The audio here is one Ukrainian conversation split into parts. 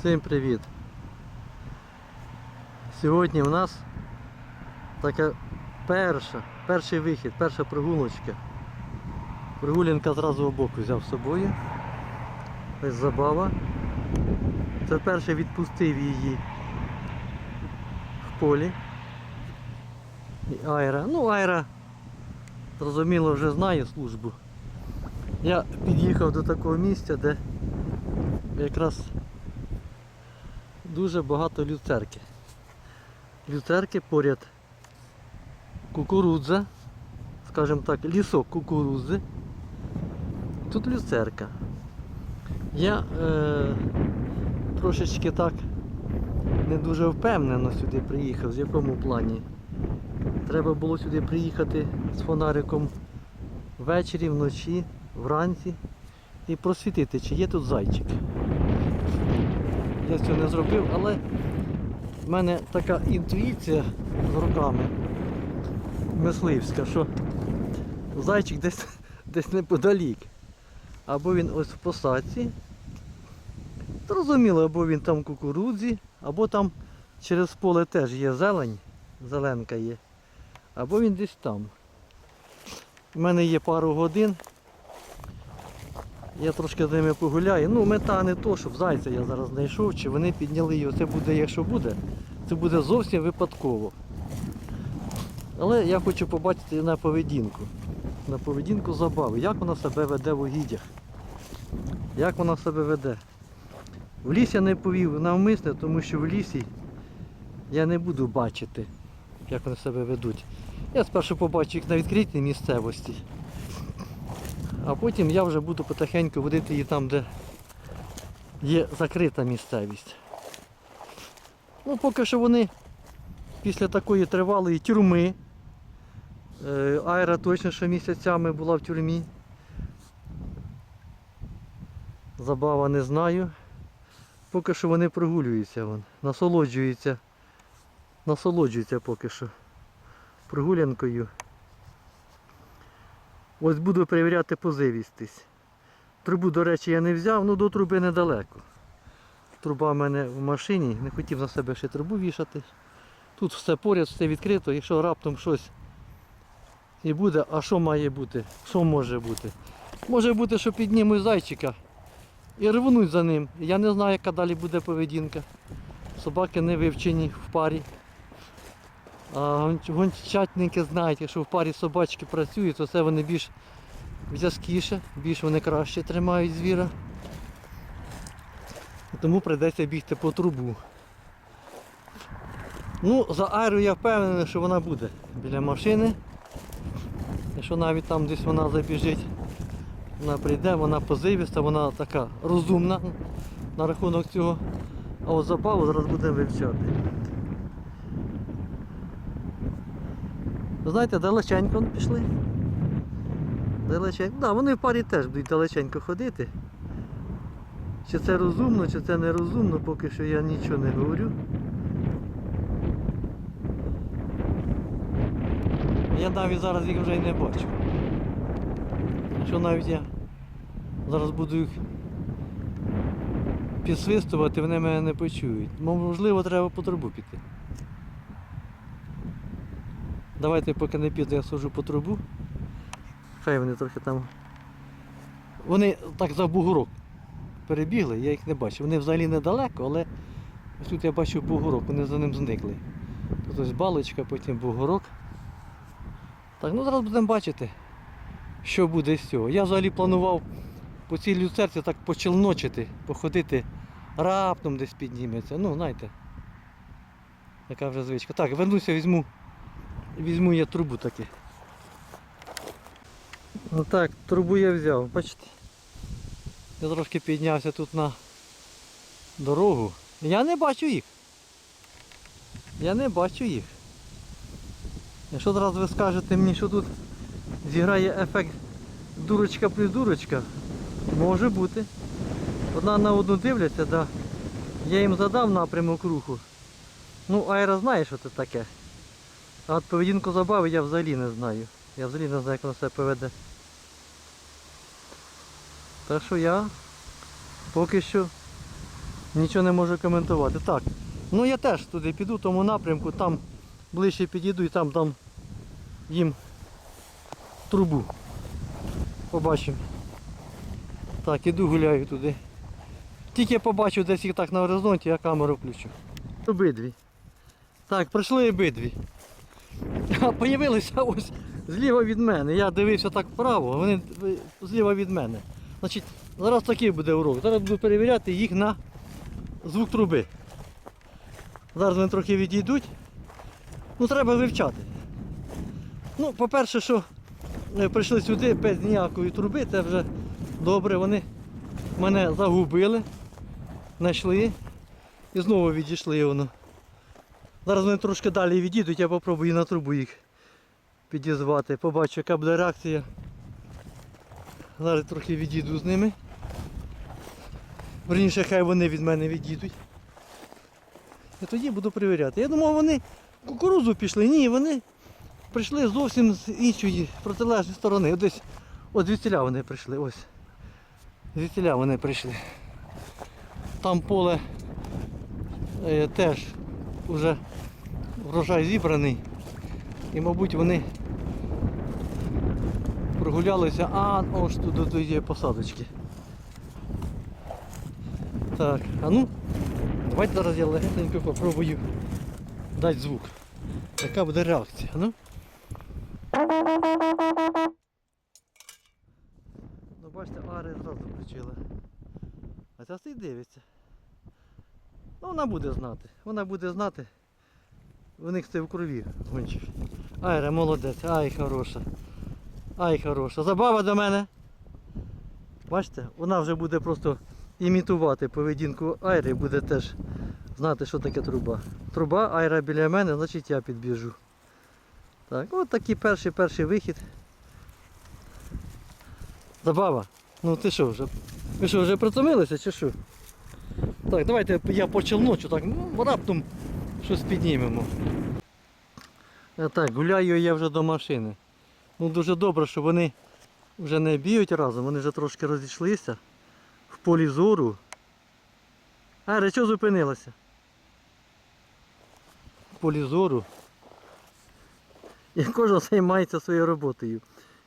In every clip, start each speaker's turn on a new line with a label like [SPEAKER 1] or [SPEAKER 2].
[SPEAKER 1] Всім привіт! Сьогодні в нас така перша, перший вихід, перша прогулочка. Прогулянка зразу обоку взяв з собою. Ось забава. Це перше відпустив її в полі. І Айра. Ну, Айра, зрозуміло, вже знає службу. Я під'їхав до такого місця, де якраз дуже багато люцерки. Люцерки поряд кукурудза, скажімо так, лісок кукурудзи. Тут люцерка. Я е, трошечки так не дуже впевнено сюди приїхав, з якому плані. Треба було сюди приїхати з фонариком ввечері, вночі, вранці і просвітити, чи є тут зайчик. Я цього не зробив, але в мене така інтуїція з руками мисливська, що зайчик десь, десь неподалік. Або він ось в посадці. Зрозуміло, або він там в кукурудзі, або там через поле теж є зелень, зеленка є, або він десь там. У мене є пару годин. Я трошки з ними погуляю. Ну, мета не то, щоб зайця я зараз знайшов, чи вони підняли його. Це буде, якщо буде, це буде зовсім випадково. Але я хочу побачити на поведінку. На поведінку забави. Як вона себе веде в угіддях. Як вона себе веде. В ліс я не повів навмисне, тому що в лісі я не буду бачити, як вони себе ведуть. Я спершу побачу їх на відкритій місцевості. А потім я вже буду потихеньку водити її там, де є закрита місцевість. Ну, поки що вони після такої тривалої тюрми. е, Айра точно що місяцями була в тюрмі. Забава не знаю. Поки що вони прогулюються, вон, насолоджуються. Насолоджуються поки що прогулянкою. Ось буду перевіряти позивістись. Трубу, до речі, я не взяв, ну до труби недалеко. Труба в мене в машині, не хотів на себе ще трубу вішати. Тут все поряд, все відкрито, якщо раптом щось і буде, а що має бути? Що може бути? Може бути, що піднімуть зайчика і рвонуть за ним. Я не знаю, яка далі буде поведінка. Собаки не вивчені в парі. А гончатники знають, якщо в парі собачки працюють, то це вони більш в'язкіше, більш вони краще тримають звіра. Тому прийдеться бігти по трубу. Ну, за Айру я впевнений, що вона буде біля машини. Якщо навіть там десь вона забіжить, вона прийде, вона позивіста, вона така розумна на рахунок цього. А от забаву зараз будемо вивчати. Знаєте, далеченько пішли. Далеченько. Да, вони в парі теж будуть далеченько ходити. Чи це розумно, чи це нерозумно, поки що я нічого не говорю. Я навіть зараз їх вже й не бачу. Якщо навіть я зараз буду їх підсвистувати, вони мене не почують. Можливо, треба по трубу піти. Давайте поки не піду, я сужу по трубу. Хай вони трохи там. Вони так за бугорок перебігли, я їх не бачу. Вони взагалі недалеко, але ось тут я бачу бугорок, вони за ним зникли. Тут ось балочка, потім бугорок. Так, ну зараз будемо бачити, що буде з цього. Я взагалі планував по цій люцерці так почелночити, походити, раптом десь підніметься. Ну, знаєте, яка вже звичка. Так, вернуся, візьму. Візьму я трубу таки. Ну так, трубу я взяв, бачите. Я трошки піднявся тут на дорогу. Я не бачу їх. Я не бачу їх. Якщо зараз ви скажете мені, що тут зіграє ефект дурочка плюс дурочка, може бути. Одна на одну дивляться, да. я їм задав напрямок руху. Ну, Айра знає, що це таке. А от поведінку забави я взагалі не знаю. Я взагалі не знаю, як вона себе поведе. Так що я поки що Нічого не можу коментувати. Так. Ну я теж туди піду, тому напрямку, там ближче підійду і там дам їм трубу. Побачимо. Так, іду гуляю туди. Тільки я побачу десь їх так на горизонті, я камеру включу. Обидві. Так, прийшли обидві. Появилися ось зліва від мене. Я дивився так вправо, а вони зліва від мене. Значить, зараз такий буде урок. Зараз буду перевіряти їх на звук труби. Зараз вони трохи відійдуть. Ну, треба вивчати. Ну, по-перше, що е, прийшли сюди без ніякої труби, це вже добре. Вони мене загубили, знайшли і знову відійшли воно. Зараз вони трошки далі відійдуть, я попробую на трубу їх підізвати. Побачу, яка буде реакція. Зараз трохи відійду з ними. Верніше, хай вони від мене відійдуть. І тоді буду перевіряти. Я думав, вони в кукурудзу пішли. Ні, вони прийшли зовсім з іншої протилежної сторони. От десь от звідсіля вони прийшли. Ось. Звідсіля вони прийшли. Там поле е, теж вже врожай зібраний. І, мабуть, вони прогулялися, а ось тут до тієї посадочки. Так, а ну, давайте зараз я легенько попробую дати звук. Яка буде реакція, ну? Ну бачите, ари зразу включили. А ця стоїть дивиться. Ну вона буде знати. Вона буде знати. У них це в крові гончих. Айра, молодець, ай хороша. Ай хороша. Забава до мене. Бачите, вона вже буде просто імітувати поведінку Айри, буде теж знати, що таке труба. Труба, Айра біля мене, значить я підбіжу. Так, от такий перший перший вихід. Забава. Ну ти що вже? Ви що, вже притомилися чи що? Так, давайте я почелночу, так, ну, раптом щось піднімемо. А так, гуляю я вже до машини. Ну дуже добре, що вони вже не біють разом, вони вже трошки розійшлися в полі зору. Аре, що зупинилося? В полі зору. І кожен займається своєю роботою.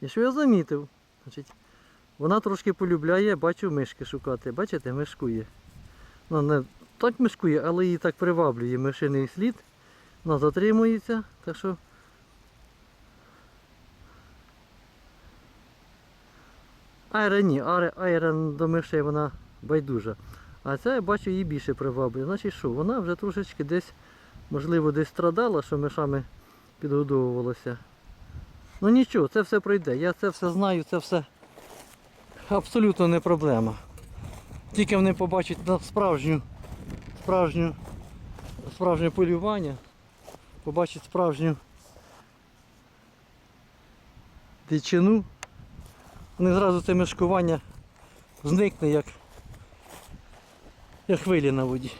[SPEAKER 1] І що я замітив? Значить, вона трошки полюбляє, бачу, мишки шукати. Бачите, мишкує. Ну, не так мишкує, але її так приваблює мишиний слід. Вона затримується, так що. Айра ні, Айра, Айра до мишей вона байдужа. А ця я бачу її більше приваблює. Значить що, вона вже трошечки десь, можливо, десь страдала, що мишами підгодовувалася. Ну нічого, це все пройде. Я це все знаю, це все абсолютно не проблема. Тільки вони побачать справжню, справжню, справжнє полювання, побачать справжню дичину, вони зразу це мешкування зникне як, як хвилі на воді.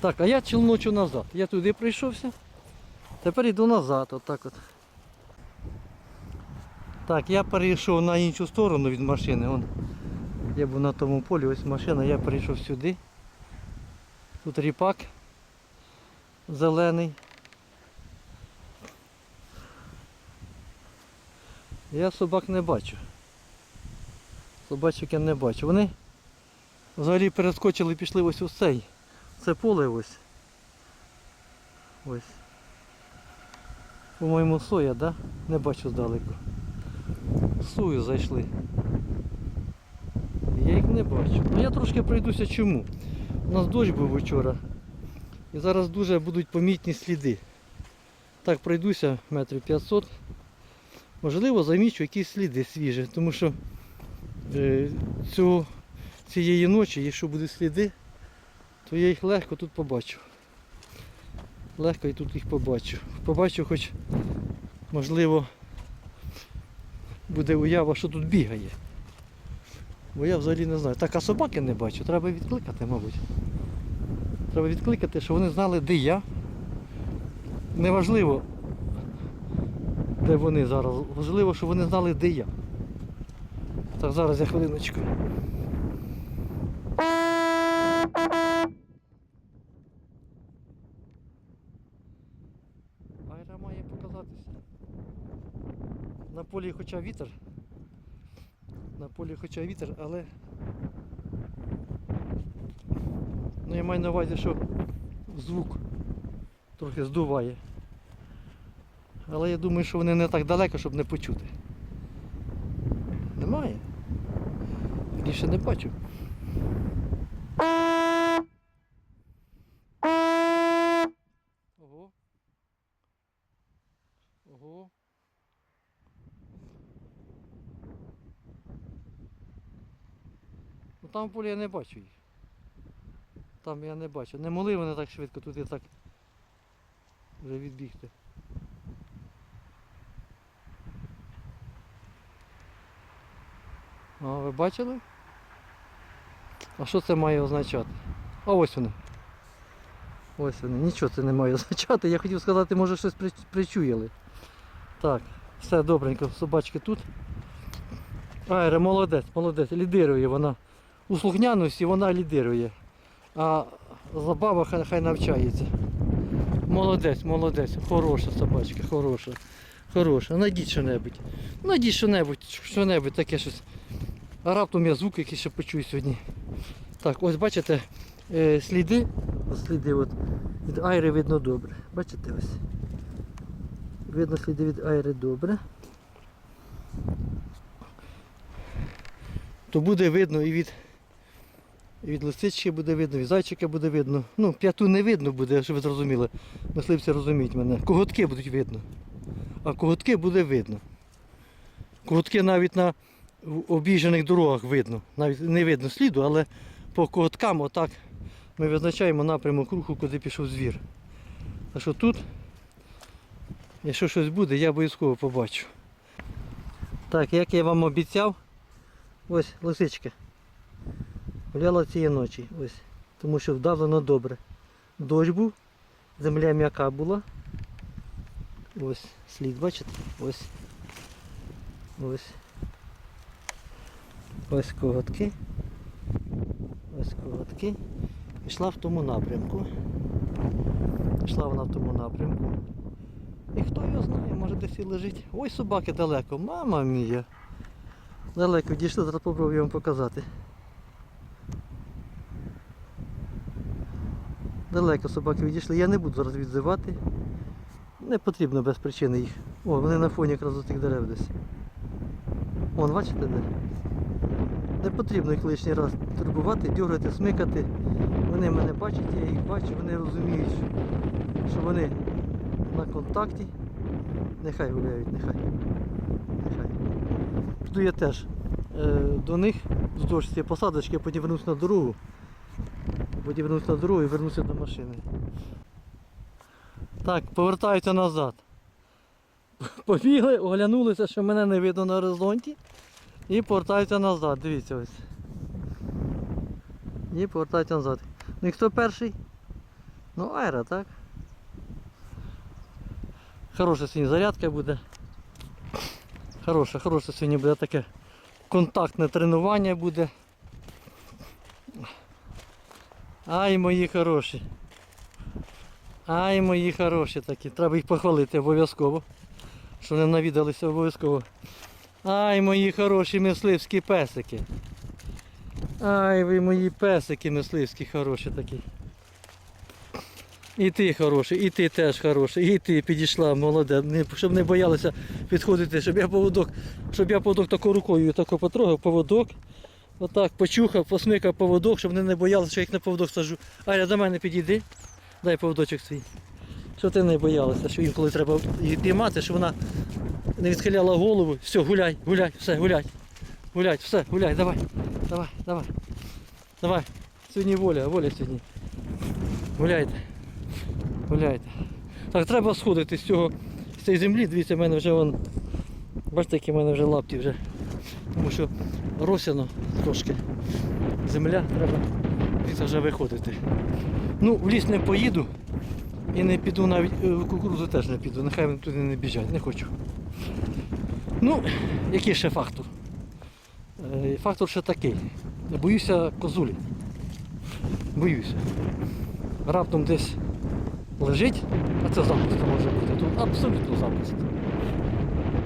[SPEAKER 1] Так, а я челночу назад. Я туди прийшовся. Тепер йду назад, отак от. Так, я перейшов на іншу сторону від машини. Вон, я був на тому полі, ось машина, я перейшов сюди. Тут ріпак зелений. Я собак не бачу. Собачок я не бачу. Вони взагалі перескочили і пішли ось у цей. Це поле ось. Ось. По-моєму, соя, да? Не бачу здалеку. Сою зайшли. Я їх не бачу. Ну я трошки пройдуся чому. У нас дощ був вчора. І зараз дуже будуть помітні сліди. Так, пройдуся метрів 500. Можливо, замічу якісь сліди свіжі, тому що е, цього, цієї ночі, якщо будуть сліди, то я їх легко тут побачу. Легко і тут їх побачу. Побачу хоч, можливо, буде уява, що тут бігає. Бо я взагалі не знаю. Так, а собаки не бачу, треба відкликати, мабуть. Треба відкликати, щоб вони знали, де я. Неважливо, де вони зараз. Важливо, щоб вони знали, де я. Так, зараз я хвилиночку. Айра має показатися. На полі хоча вітер. На полі хоча вітер, але. Ну я маю на увазі, що звук трохи здуває. Але я думаю, що вони не так далеко, щоб не почути. Немає. Більше не бачу. Там полі я не бачу їх. Там я не бачу. Не могли вони так швидко туди так вже відбігти. А, ви бачили? А що це має означати? А ось вони. Ось вони. Нічого це не має означати. Я хотів сказати, може щось причуяли. Так, все добренько, собачки тут. Айра, молодець, молодець, лідирує вона. У слухняності вона лідирує. А забава хай, хай навчається. Молодець, молодець, хороша собачка, хороша. Хороша. Найдіть що-небудь. Найдіть що-небудь, що-небудь таке щось. А раптом я звук якийсь ще почую сьогодні. Так, ось бачите, е, сліди, ось сліди от, від айри видно добре. Бачите ось. Видно сліди від айри добре. То буде видно і від, від лисички буде видно, від зайчика буде видно. Ну, п'яту не видно буде, щоб ви зрозуміли. Мисливці розуміють мене. Коготки будуть видно. А коготки буде видно. Коготки навіть на обіжених дорогах видно. Навіть не видно сліду, але по коготкам отак ми визначаємо напрямок руху, куди пішов звір. А що тут, якщо щось буде, я обов'язково побачу. Так, як я вам обіцяв, ось лисичка. Гуляла цієї ночі. Ось. Тому що вдавлено добре. Дощ був, земля м'яка була. Ось слід, бачите? Ось. Ось. Ось коготки. Ось коготки. Пішла в тому напрямку. Пішла вона в тому напрямку. І хто його знає, може десь і лежить. Ой, собаки далеко. Мама мія. Далеко дійшли, зараз попробую вам показати. Далеко собаки відійшли. Я не буду зараз відзивати. Не потрібно без причини їх. О, вони на фоні якраз до тих дерев десь. Вон, бачите де? Не потрібно їх лишній раз турбувати, дергати, смикати. Вони мене бачать, я їх бачу, вони розуміють, що- вони на контакті. Нехай гуляють, нехай. Нехай. Піду я теж е, до них вздовж цієї посадочки, а потім вернусь на дорогу. Потім вернусь на дорогу і вернуся до машини. Так, повертаюся назад. Побігли, оглянулися, що мене не видно на горизонті. І повертаються назад, дивіться ось. І повертаються назад. Ну і хто перший? Ну Айра, так? Хороша сьогодні зарядка буде. Хороша, хороше сьогодні буде таке контактне тренування буде. Ай, мої хороші. Ай, мої хороші такі. Треба їх похвалити обов'язково. Що вони навідалися обов'язково. Ай, мої хороші мисливські песики. Ай, ви мої песики мисливські хороші такі. І ти хороший, і ти теж хороший, і ти підійшла, молоде, не, щоб не боялися підходити, щоб я поводок, щоб я поводок тако рукою тако потрогав, поводок. Отак почухав, посмикав поводок, щоб вони не боялися, що я їх на поводок сажу. Аля, до мене підійди, дай поводочок свій. Щоб ти не боялася, що інколи треба її піймати, щоб вона не відхиляла голову. Все, гуляй, гуляй, все, гуляй. Гуляй, все, гуляй, давай, давай, давай. Давай. Сьогодні воля, воля сьогодні. Гуляйте. Гуляйте. Так, треба сходити з цього, з цієї землі, дивіться, в мене вже вон. Бачите, які в мене вже лапті вже. Тому що росяно трошки. Земля треба звідси вже виходити. Ну, в ліс не поїду і не піду навіть е, в кукурудзу теж не піду. Нехай вони туди не біжать, не хочу. Ну, який ще фактор? Е, Фактор ще такий. Боюся козулі. Боюся. Раптом десь лежить, а це запросто може бути. Тут абсолютно запросто.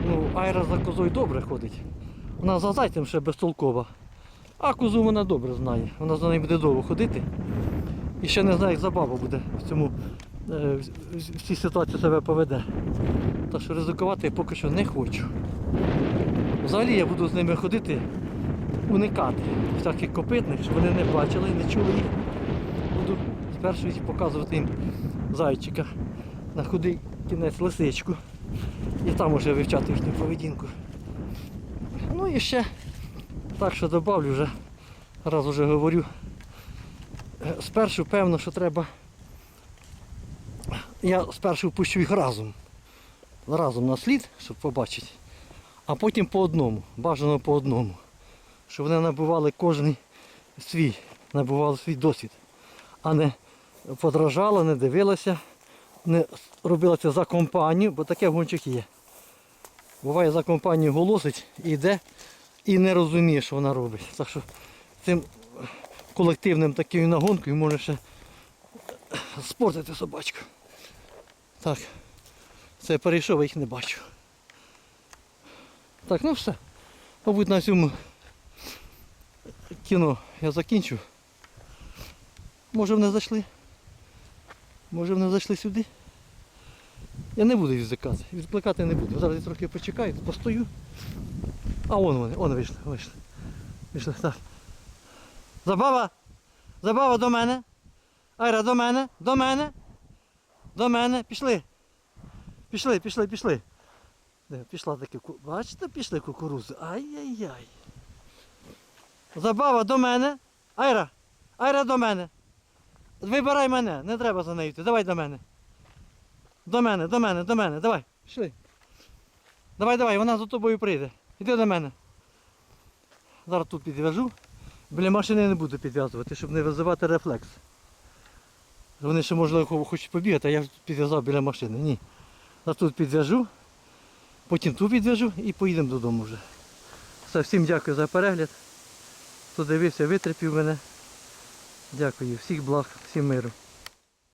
[SPEAKER 1] Ну, Айра за козою добре ходить. Вона за зайцем ще безтолкова. А козу вона добре знає. Вона за нею буде довго ходити. І ще не знає, як забава буде в цьому е, в- цій ситуації себе поведе. Так що ризикувати я поки що не хочу. Взагалі я буду з ними ходити, уникати всяких копитних, щоб вони не бачили, не чули їх. Буду спершу їх показувати їм зайчика на худий кінець лисичку. І там уже вивчати їхню поведінку. Ну і ще так що добавлю вже, раз уже говорю. Е, Спершу певно, що треба. Я спершу впущу їх разом. Разом на слід, щоб побачити. А потім по одному. Бажано по одному. Щоб вони набували кожен свій, набували свій досвід. А не подражала, не дивилася, не робила це за компанію, бо таке в гончих є. Буває за компанію голосить і йде і не розуміє, що вона робить. Так що цим колективним такою нагонкою може ще спортити собачку. Так, це перейшов, я їх не бачу. Так, ну все. Мабуть, на цьому кіно я закінчу. Може вони зайшли? Може вони зайшли сюди? Я не буду їх відкликати. Відкликати не буду. Зараз я трохи почекаю, постою. А вон вони, вон вийшли, вийшли. Вийшли, так. Забава! Забава до мене. Айра, до мене, до мене. До мене. Пішли. Пішли, пішли, пішли. Пішла таки, бачите, пішли кукурузи. Ай-яй-яй. Забава до мене. Айра, Айра до мене. Вибирай мене, не треба за нею йти. Давай до мене. До мене, до мене, до мене. Давай, пішли. Давай, давай, вона за тобою прийде. Іди до мене. Зараз тут підв'яжу. Біля машини не буду підв'язувати, щоб не визивати рефлекс. Вони ще можливо хочуть побігати, а я ж підв'язав біля машини. Ні. Зараз тут підв'яжу, потім ту підв'яжу і поїдемо додому вже. Все, всім дякую за перегляд. Хто дивився, витерпів мене. Дякую, всіх благ, всім миру.